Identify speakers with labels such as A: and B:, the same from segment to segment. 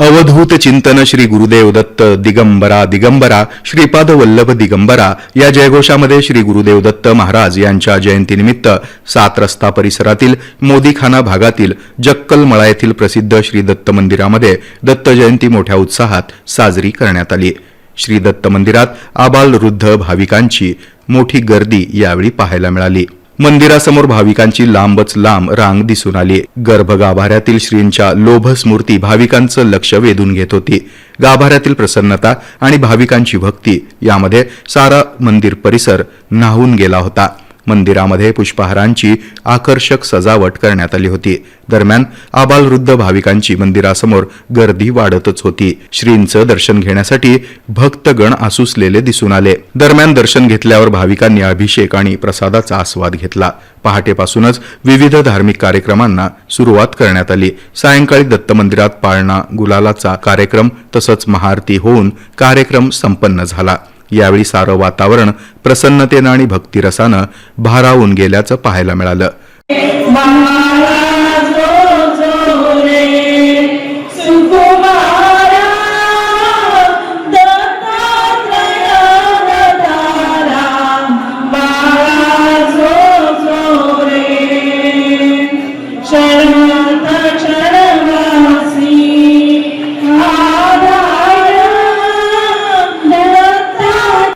A: अवधूत चिंतन श्री गुरुदेव दत्त दिगंबरा दिगंबरा श्रीपाद वल्लभ दिगंबरा. या जयघोषामध्ये श्री गुरुदेव दत्त महाराज यांच्या जयंतीनिमित्त सात रस्ता परिसरातील मोदीखाना भागातील जक्कल मळा येथील प्रसिद्ध श्री दत्त मंदिरामध्ये दत्त जयंती मोठ्या उत्साहात साजरी करण्यात आली. श्री दत्त मंदिरात आबाल वृद्ध भाविकांची मोठी गर्दी यावेळी पाहायला मिळाली. मंदिरासमोर भाविकांची लांबच लांब रांग दिसून आली. गर्भगाभाऱ्यातील श्रींच्या लोभ मूर्ती भाविकांचं लक्ष वेधून घेत होती. गाभाऱ्यातील प्रसन्नता आणि भाविकांची भक्ती यामध्ये सारा मंदिर परिसर न्हावून गेला होता. मंदिरामध्ये पुष्पहारांची आकर्षक सजावट करण्यात आली होती. दरम्यान आबालवृद्ध भाविकांची मंदिरासमोर गर्दी वाढतच होती. श्रींचं दर्शन घेण्यासाठी भक्तगण आसुसलेले दिसून आले. दरम्यान दर्शन घेतल्यावर भाविकांनी अभिषेक आणि प्रसादाचा आस्वाद घेतला. पहाटेपासूनच विविध धार्मिक कार्यक्रमांना सुरुवात करण्यात आली. सायंकाळी दत्त मंदिरात पाळणा गुलालाचा कार्यक्रम तसंच महाआरती होऊन कार्यक्रम संपन्न झाला. यावेळी सारं वातावरण प्रसन्नतेनं आणि भक्तिरसानं भारावून गेल्याचं पाहायला मिळालं.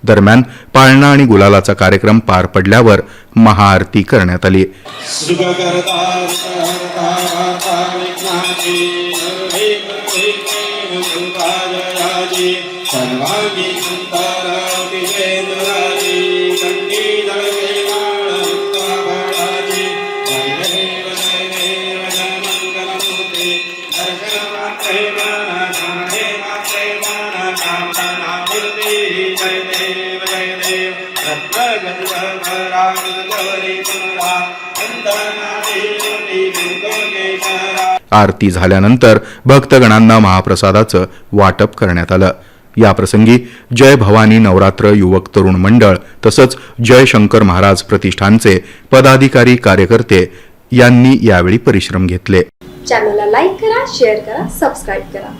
A: दरम्यान पाळणा आणि गुलालाचा कार्यक्रम पार पडल्यावर महाआरती करण्यात आली.
B: सुखकर्ता
A: आरती झाल्यानंतर भक्तगणांना महाप्रसादाचं वाटप करण्यात आलं. याप्रसंगी जय भवानी नवरात्र युवक तरुण मंडळ तसंच जय शंकर महाराज प्रतिष्ठानचे पदाधिकारी कार्यकर्ते यांनी यावेळी परिश्रम घेतले.
C: चॅनलला लाईक करा शेअर करा सबस्क्राईब करा.